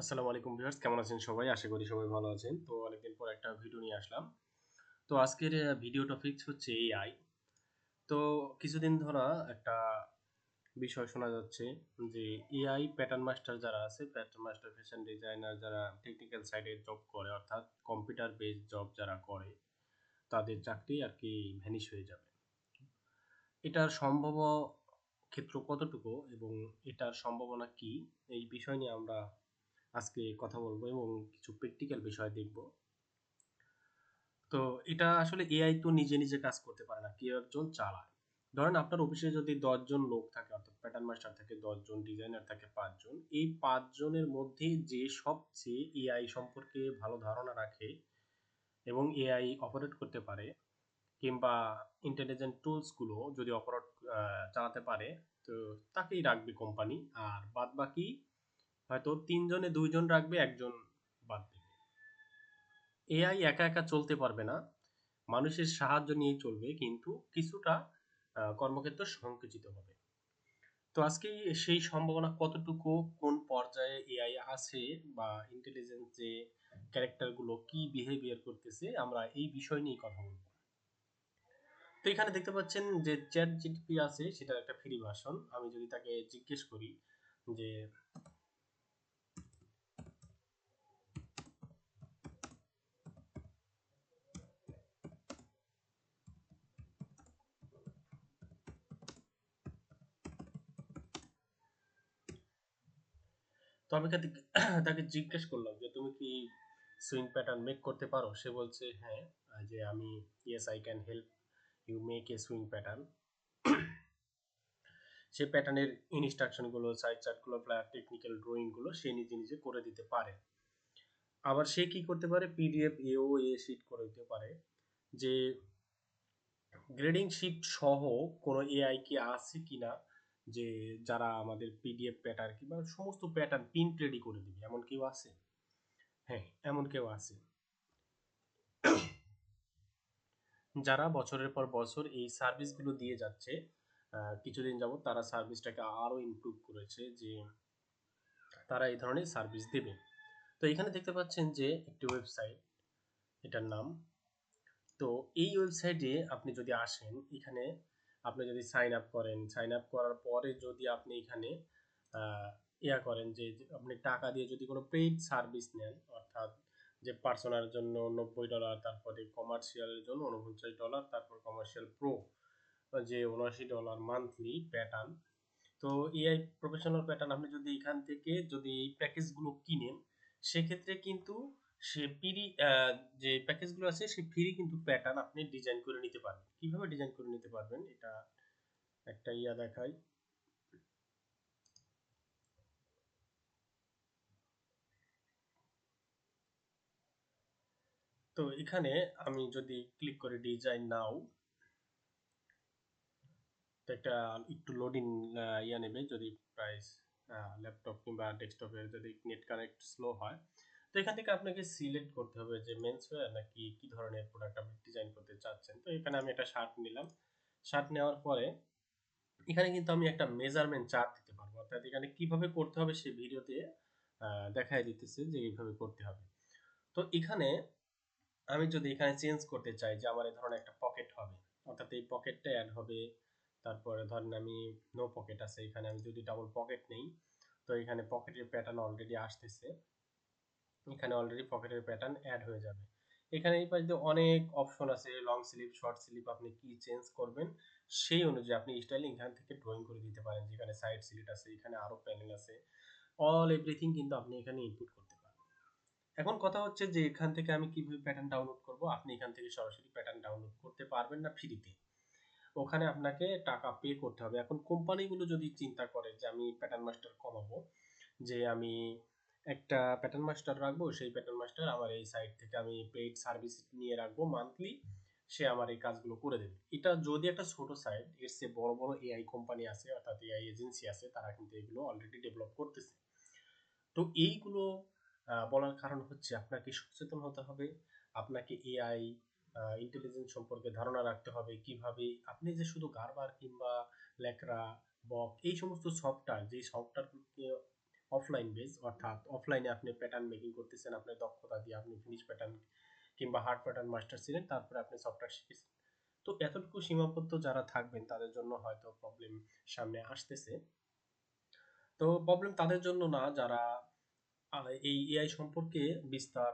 আসসালামু আলাইকুম ভিউয়ার্স, কেমন আছেন সবাই? আশা করি সবাই ভালো আছেন। তো অনেকদিন পর একটা ভিডিও নিয়ে আসলাম। তো আজকের ভিডিও টপিক হচ্ছে এআই তো কিছুদিন ধরা একটা বিষয় শোনা যাচ্ছে যে এআই প্যাটার্ন মাস্টার যারা আছে প্যাটার্ন মাস্টার ফ্যাশন ডিজাইনার যারা টেকনিক্যাল সাইডে জব করে, অর্থাৎ কম্পিউটার বেস জব যারা করে, তাদের চাকরি আর কি ভ্যানিশ হয়ে যাবে। এটার সম্ভব ক্ষেত্র কতটুকু এবং এটার সম্ভাবনা কি? এই বিষয় নিয়ে আমরা আজকে কথা বলব এবং কিছু প্র্যাকটিক্যাল বিষয় দেখব। তো এটা আসলে এআই তো নিজে নিজে কাজ করতে পারে না, কেউ একজন চালায়। ধরেন আপনার অফিসে যদি দশজন লোক থাকে, অর্থাৎ প্যাটার্ন মাস্টার থাকে দশজন ডিজাইনার থাকে পাঁচজন এই পাঁচজনের মধ্যে যে সবচেয়ে এআই সম্পর্কে ভালো ধারণা রাখে এবং এআই অপারেট করতে পারে, কিংবা ইন্টেলিজেন্ট টুলসগুলো যদি অপারেট চালাতে পারে, তো তাকেই রাখবে কোম্পানি আর বাদ বাকি হয়তো তিনজনে, দুইজন রাখবে, একজন বাদ দেবে। এআই একা একা চলতে পারবে না। মানুষের সাহায্য নিয়ে চলবে, কিন্তু কিছুটা কর্মক্ষেত্র সংকুচিত হবে। তো আজকে সেই সম্ভাবনা কতটুকু, কোন পর্যায়ে এআই আছে বা ইন্টেলিজেন্স যে ক্যারেক্টারগুলো কি বিহেভিয়ার করতেছে, আমরা এই বিষয় নিয়ে কথা বলব। তো এখানে দেখতে পাচ্ছেন যে চ্যাট জিটিপি আছে, সেটার একটা ফ্রি ভার্সন আমি যদি তাকে জিজ্ঞেস করি যে তো আমি তাকে জিজ্ঞেস করলাম যে, তুমি কি সুইং প্যাটার্ন মেক করতে পারো? সে বলছে হ্যাঁ যে আমি yes I can help you make a sewing pattern সে প্যাটার্নের ইনস্ট্রাকশনগুলো সাইড চার্টগুলো টেকনিক্যাল ড্রয়িংগুলো সে নিজে নিজে করে দিতে পারে। আবার সে কি করতে পারে? পিডিএফ এও এ শিট করে দিতে পারে। যে গ্রেডিং শিট সহ কোনো এআই কি আছে কিনা যে যারা আমাদের পিডিএফ প্যাটার্ন কিংবা সমস্ত প্যাটার্ন প্রিন্ট রেডি করে দিবে, এমন কেউ আছে? হ্যাঁ এমন কেউ আছে। যারা বছরের পর বছর এই সার্ভিসগুলো দিয়ে যাচ্ছে কিছুদিন যাবত তারা সার্ভিসটাকে আরও ইমপ্রুভ করেছে যে তারা এই ধরনের সার্ভিস দেবে। তো এখানে দেখতে পাচ্ছেন যে একটি ওয়েবসাইট এটার নাম। তো এই ওয়েবসাইটে আপনি যদি আসেন, এখানে আপনি যদি সাইন আপ করেন সাইন আপ করার পরে যদি আপনি এখানে ইয়া করেন যে আপনি টাকা দিয়ে যদি কোনো পেইড সার্ভিস নেন, অর্থাৎ যে পার্সোনাল জন্য নব্বই ডলার তারপরে কমার্শিয়ালের জন্য উনপঞ্চাশ ডলার তারপর কমার্শিয়াল প্রো যে উনআশি ডলার মান্থলি প্যাটার্ন তো এআই প্রফেশনাল প্যাটার্ন আপনি যদি এখান থেকে যদি এই প্যাকেজগুলো কিনেন, সেক্ষেত্রে কিন্তু সে ফ্রি যে প্যাকেজগুলো আছে, সেই ফ্রি কিন্তু প্যাটার্ন আপনি ডিজাইন করে নিতে পারবেন। কীভাবে ডিজাইন করে নিতে পারবেন? এটা একটা ইয়া দেখাই। তো এখানে আমি যদি ক্লিক করি ডিজাইন নাও একটা একটু লোডিং ইয়া নেবে। যদি প্রাইস ল্যাপটপ কিংবা ডেস্কটপের যদি নেট কানেক্ট স্লো হয় তো এখান থেকে আপনাকে সিলেক্ট করতে হবে যে মেন্স ওয়্যার নাকি কি ধরনের প্রোডাক্ট আপনি ডিজাইন করতে চাচ্ছেন। তো এখানে আমি একটা শার্ট নিলাম। শার্ট নেওয়ার পরে এখানে কিন্তু আমি একটা মেজারমেন্ট চার্ট দিতে পারব। অর্থাৎ এখানে কীভাবে করতে হবে সেই ভিডিওতে দেখাই দিতেছে যে এইভাবে করতে হবে। তো এখানে আমি যদি এখানে চেঞ্জ করতে চাই যে আমার এই ধরনের একটা পকেট হবে, অর্থাৎ এই পকেটটা অ্যাড হবে, তারপরে ধরেন আমি নো পকেট আছে, এখানে আমি যদি ডাবল পকেট নেই, তো এখানে পকেটের প্যাটার্ন অলরেডি আসতেছে। এখানে অলরেডি পকেটের প্যাটার্ন অ্যাড হয়ে যাবে। এখানে এই পাশে অনেক অপশন আছে লং স্লিপ শর্ট স্লিপ আপনি কি চেঞ্জ করবেন, সেই অনুযায়ী আপনি স্টাইলিং এখান থেকে ড্রয়িং করে দিতে পারেন। যেখানে সাইড সিলিট আছে, এখানে আরও প্যানেল আছে। অল এভরিথিং কিন্তু আপনি এখানে ইনপুট করতে পারেন এখন কথা হচ্ছে যে এখান থেকে আমি কীভাবে প্যাটার্ন ডাউনলোড করব? আপনি এখান থেকে সরাসরি প্যাটার্ন ডাউনলোড করতে পারবেন না ফ্রিতে ওখানে আপনাকে টাকা পে করতে হবে। এখন কোম্পানিগুলো যদি চিন্তা করে যে আমি প্যাটার্ন মাস্টার কমাবো, যে আমি একটা প্যাটার্ন মাস্টার রাখব, সেই প্যাটার্ন মাস্টার আমার এই সাইট থেকে আমি পেইড সার্ভিস নিয়ে রাখব মান্থলি সে আমার এই কাজগুলো করে দেবে। এটা যদি একটা ছোট সাইট এর চেয়ে বড় বড় এআই কোম্পানি আছে, অর্থাৎ এআই এজেন্সি আছে, তারা কিন্তু এগুলো অলরেডি ডেভেলপ করতেছে। তো এইগুলো বলার কারণ হচ্ছে আপনাকে সচেতন হতে হবে, আপনাকে এআই ইন্টেলিজেন্স সম্পর্কে ধারণা রাখতে হবে, কীভাবে আপনি যে শুধু গারবার কিংবা লেকরা বক, এই সমস্ত সফটওয়্যার যে সফটওয়্যারগুলোকে অফলাইন বেস অর্থাৎ অফলাইনে আপনি প্যাটার্ন মেকিং করতেছেন, আপনার দক্ষতা দিয়ে আপনি ফিনিশ প্যাটার্ন কিংবা হার্ড প্যাটার্ন মাস্টার ছিলেন, তারপরে আপনি সফটওয়্যার শিখেছেন। তো এতটুকু সীমাবদ্ধ যারা থাকবেন, তাদের জন্য হয়তো প্রবলেম সামনে আসতেছে। তো প্রবলেম তাদের জন্য না, যারা এই এআই সম্পর্কে বিস্তার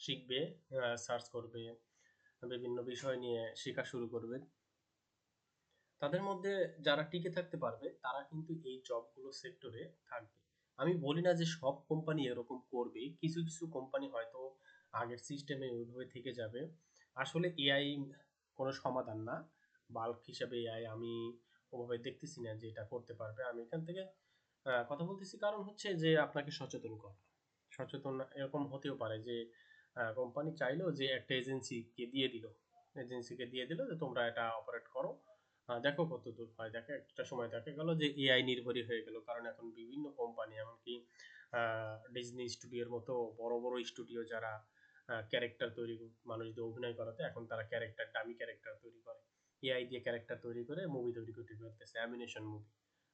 শিখবে সার্চ করবে, বিভিন্ন বিষয় নিয়ে শেখা শুরু করবে, তাদের মধ্যে যারা টিকে থাকতে পারবে, তারা কিন্তু এই জবগুলো সেক্টরে থাকবে। আমি বলি না যে সব কোম্পানি এরকম করবে কিছু কিছু কোম্পানি হয়তো আগের সিস্টেমে ওইভাবে থেকে যাবে। আসলে এআই কোনো সমাধান না। বাল্ক হিসাবে এআই আমি ওভাবে দেখতেছি না যে এটা করতে পারবে। আমি এখান থেকে কথা বলতেছি কারণ হচ্ছে যে আপনাকে সচেতন করা। সচেতন এরকম হতেও পারে যে কোম্পানি চাইলো যে একটা এজেন্সিকে দিয়ে দিল। এজেন্সিকে দিয়ে দিল যে তোমরা এটা অপারেট করো। দেখো কত দূর হয়। দেখো, একটা সময় দেখা গেল যে এআই নির্ভরই হয়ে গেল। কারণ এখন বিভিন্ন কোম্পানি এমনকি ডিজনি স্টুডিওর মতো বড় বড় স্টুডিও যারা ক্যারেক্টার তৈরি মানুষদের অভিনয় করাতে, এখন তারা ক্যারেক্টার ডামি ক্যারেক্টার তৈরি করে। এআই দিয়ে ক্যারেক্টার তৈরি করে মুভি তৈরি করতে পারতেছে অ্যানিমেশন মুভি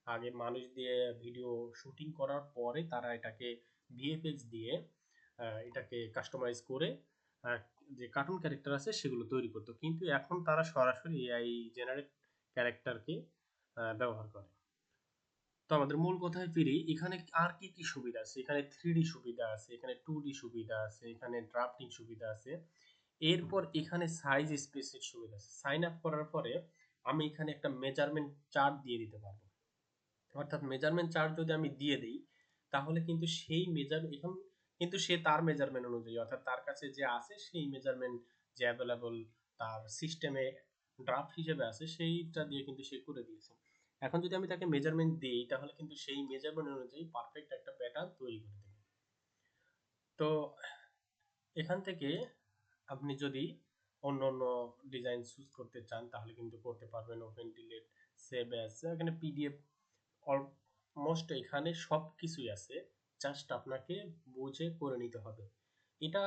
আগে মানুষ দিয়ে ভিডিও শুটিং করার পরে তারা এটাকে ভিএফএক্স দিয়ে এটাকে কাস্টমাইজ করে যে কার্টুন ক্যারেক্টার আছে সেগুলো তৈরি করতো। কিন্তু এখন তারা সরাসরি এআই জেনারেট ক্যারেক্টারকে ব্যবহার করে। তো আমাদের মূল কথায় ফিরি, এখানে আর কি কি সুবিধা আছে? এখানে থ্রি সুবিধা আছে, এখানে টু সুবিধা আছে, এখানে ড্রাফটিং সুবিধা আছে। এরপর এখানে সাইজ স্পেসের সুবিধা আছে। সাইন আপ করার পরে আমি এখানে একটা মেজারমেন্ট চার্ট দিয়ে দিতে পারব। অর্থাৎ মেজারমেন্ট চার্ট যদি আমি দিয়ে দিই, তাহলে কিন্তু সেই মেজার এখন কিন্তু সে তার মেজারমেন্ট অনুযায়ী, অর্থাৎ তার কাছে যে আছে, সেই মেজারমেন্ট যে অ্যাভেলেবল তার সিস্টেমে ড্রাফট হিসেবে আছে, সেইটা দিয়ে কিন্তু সে করে দিয়েছে। এখন যদি আমি তাকে মেজারমেন্ট দিই, তাহলে কিন্তু সেই মেজারমেন্ট অনুযায়ী পারফেক্ট একটা প্যাটার্ন তৈরি করে দেবে। তো এখান থেকে আপনি যদি অন্য অন্য ডিজাইন চুজ করতে চান, তাহলে কিন্তু করতে পারবেন ওপেন ডিলেট সেভ অ্যাজ এখানে পিডিএফ অলমোস্ট এখানে সব কিছুই আছে জাস্ট আপনাকে বুঝে করে নিতে হবে। এটা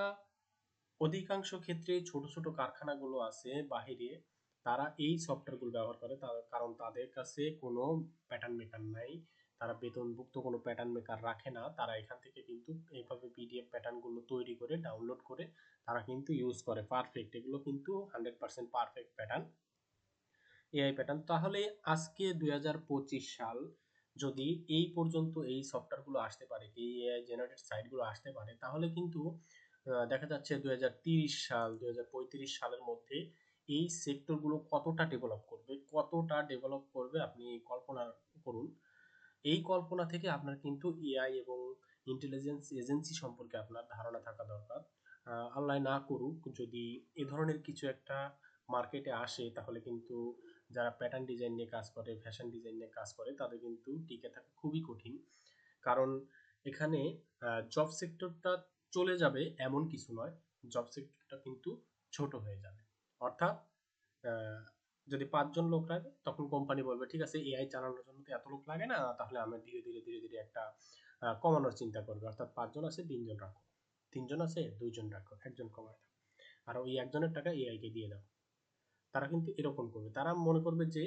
অধিকাংশ ক্ষেত্রে ছোট ছোট কারখানাগুলো আছে বাহিরে তারা এই সফটওয়্যারগুলো ব্যবহার করে কারণ তাদের কাছে কোনো প্যাটার্ন মেকার নাই। তারা বেতনভুক্ত কোনো প্যাটার্ন মেকার রাখে না। তারা এখান থেকে কিন্তু এইভাবে পিডিএফ প্যাটার্নগুলো তৈরি করে ডাউনলোড করে তারা কিন্তু ইউজ করে। পারফেক্ট এগুলো কিন্তু hundred percent perfect pattern AI pattern তাহলে আজকে দুই হাজার পঁচিশ সাল যদি এই পর্যন্ত এই সফটওয়্যারগুলো আসতে পারে, এই এআই জেনারেটেড সাইটগুলো আসতে পারে, তাহলে কিন্তু দেখা যাচ্ছে দুই সাল, দুই হাজার পঁয়ত্রিশ সালের মধ্যে এই সেক্টরগুলো কতটা ডেভেলপ করবে, কতটা ডেভেলপ করবে আপনি কল্পনা করুন। এই কল্পনা থেকে আপনার কিন্তু এআই এবং ইন্টেলিজেন্স এজেন্সি সম্পর্কে আপনার ধারণা থাকা দরকার। আল্লাহ না করুক, যদি এ ধরনের কিছু একটা মার্কেটে আসে, তাহলে কিন্তু যারা প্যাটার্ন ডিজাইন নিয়ে কাজ করে ফ্যাশন ডিজাইন নিয়ে কাজ করে, তাদের কিন্তু টিকে থাকা খুবই কঠিন। কারণ এখানে জব সেক্টরটা চলে যাবে এমন কিছু নয় জব সেক্টরটা কিন্তু ছোট হয়ে যাবে। অর্থাৎ যদি পাঁচজন লোক লাগে, তখন কোম্পানি বলবে, ঠিক আছে এআই চালানোর জন্য তো এত লোক লাগে না, তাহলে আমরা ধীরে ধীরে ধীরে ধীরে একটা কমানোর চিন্তা করবে। অর্থাৎ পাঁচজন আছে, তিনজন রাখো। তিনজন আছে, দুইজন রাখো, একজন কমায় দাও। আর ওই একজনের টাকা এআইকে দিয়ে দাও। তারা কিন্তু এরকম করবে। তারা মনে করবে যে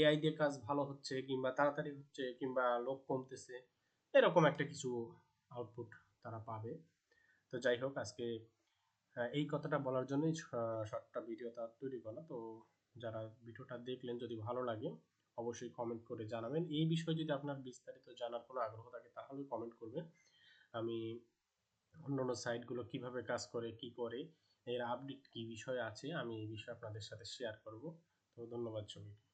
এআই দিয়ে কাজ ভালো হচ্ছে, কিংবা তাড়াতাড়ি হচ্ছে, কিংবা লোক কমতেছে, এরকম একটা কিছু আউটপুট তারা পাবে। তো যাই হোক, আজকে এই কথাটা বলার জন্যই শর্টটা ভিডিওটা তৈরি করা তো যারা ভিডিওটা দেখলেন, যদি ভালো লাগে, অবশ্যই কমেন্ট করে জানাবেন। এই বিষয়ে যদি আপনার বিস্তারিত জানার কোনো আগ্রহ থাকে, তাহলে কমেন্ট করবেন। আমি অন্য অন্য সাইটগুলো কীভাবে কাজ করে, কি করে, এর আপডেট কি বিষয় আছে, আমি এই বিষয়ে আপনাদের সাথে শেয়ার করব। তো ধন্যবাদ সবাইকে।